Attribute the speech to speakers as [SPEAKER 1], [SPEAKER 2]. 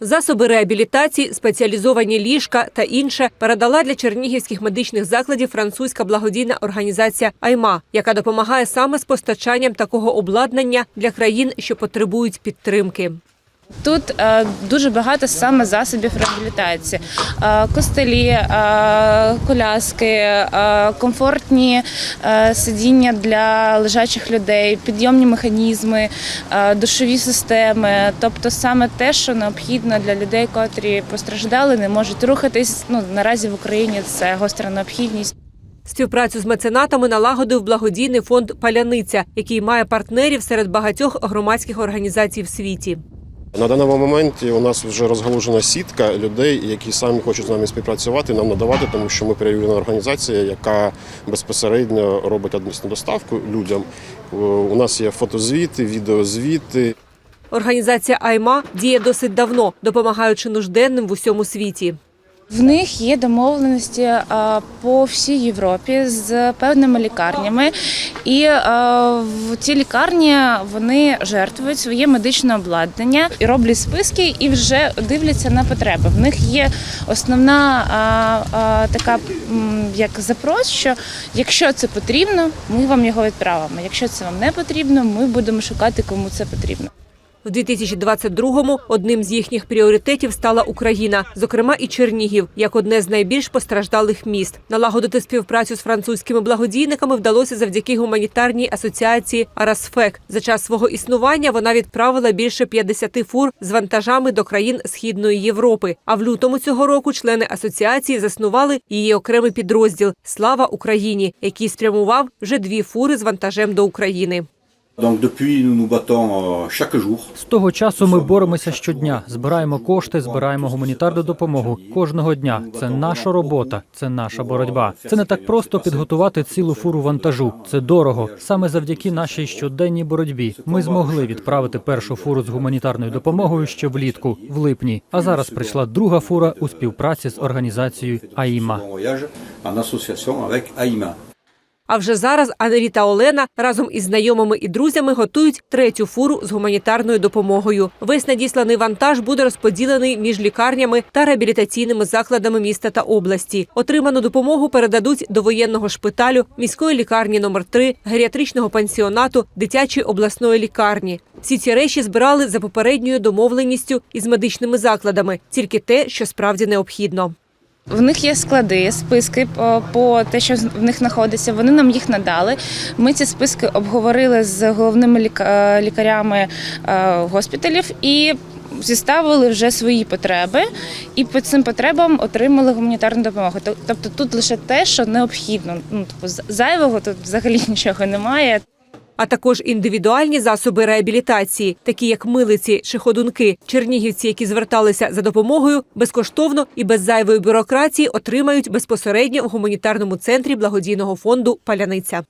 [SPEAKER 1] Засоби реабілітації, спеціалізовані ліжка та інше передала для чернігівських медичних закладів французька благодійна організація Айма, яка допомагає саме з постачанням такого обладнання для країн, що потребують підтримки.
[SPEAKER 2] Тут е, дуже багато саме засобів реабілітації: Е, костелі, е, коляски, комфортні сидіння для лежачих людей, підйомні механізми, душові системи. Тобто саме те, що необхідно для людей, котрі постраждали, не можуть рухатись. Ну наразі в Україні це гостра необхідність.
[SPEAKER 1] Співпрацю з меценатами налагодив благодійний фонд Паляниця, який має партнерів серед багатьох громадських організацій в світі.
[SPEAKER 3] На даному моменті у нас вже розгалужена сітка людей, які самі хочуть з нами співпрацювати, нам надавати, тому що ми перевірена організація, яка безпосередньо робить адмісну доставку людям. Е, У нас є фотозвіти, відеозвіти.
[SPEAKER 1] Організація Айма діє досить давно, допомагаючи нужденним в усьому світі.
[SPEAKER 2] В них є домовленості е, по всій Європі з певними лікарнями, і е, в ці лікарні вони жертвують своє медичне обладнання і роблять списки і вже дивляться на потреби. В них є основна е, така як запрос, що якщо це потрібно, ми вам його відправимо. Якщо це вам не потрібно, ми будемо шукати, кому це потрібно.
[SPEAKER 1] В 2022-му одним з їхніх пріоритетів стала Україна, зокрема і Чернігів, як одне з найбільш постраждалих міст. Налагодити співпрацю з французькими благодійниками вдалося завдяки гуманітарній асоціації Арасфек. За час свого існування вона відправила більше 50 фур з вантажами до країн Східної Європи. А в лютому цього року члени асоціації заснували її окремий підрозділ Слава Україні, який спрямував вже дві фури з вантажем до України.
[SPEAKER 4] Euh.
[SPEAKER 5] З того часу ми боремося щодня, збираємо кошти, збираємо гуманітарну допомогу кожного дня. Це наша робота, це наша боротьба. Це не так просто підготувати цілу фуру вантажу. Це дорого. Саме завдяки нашій щоденній боротьбі ми змогли відправити першу фуру з гуманітарною допомогою ще влітку, в липні. А зараз прийшла друга фура у співпраці з організацією АІМА.
[SPEAKER 1] А вже зараз Анелі та Олена разом із знайомими і друзями готують третю фуру з гуманітарною допомогою. Весь надісланий вантаж буде розподілений між лікарнями та реабілітаційними закладами міста та області. Отриману допомогу передадуть до воєнного шпиталю, міської лікарні номер 3 геріатричного пансіонату, дитячої обласної лікарні. Всі ці речі збирали за попередньою домовленістю із медичними закладами, тільки те, що справді необхідно.
[SPEAKER 2] В них є склади, списки по, по те, що в них знаходиться. Вони нам їх надали. Ми ці списки обговорили з головними ліка- лікарями е, госпіталів і зіставили вже свої потреби, і по цим потребам отримали гуманітарну допомогу. Тоб- Тобто тут лише те, що необхідно. Ну типу, зайвого тут взагалі нічого немає.
[SPEAKER 1] А також індивідуальні засоби реабілітації, такі як милиці чи ходунки. Чернігівці, які зверталися за допомогою, безкоштовно і без зайвої бюрократії отримають безпосередньо в гуманітарному центрі благодійного фонду Паляниця.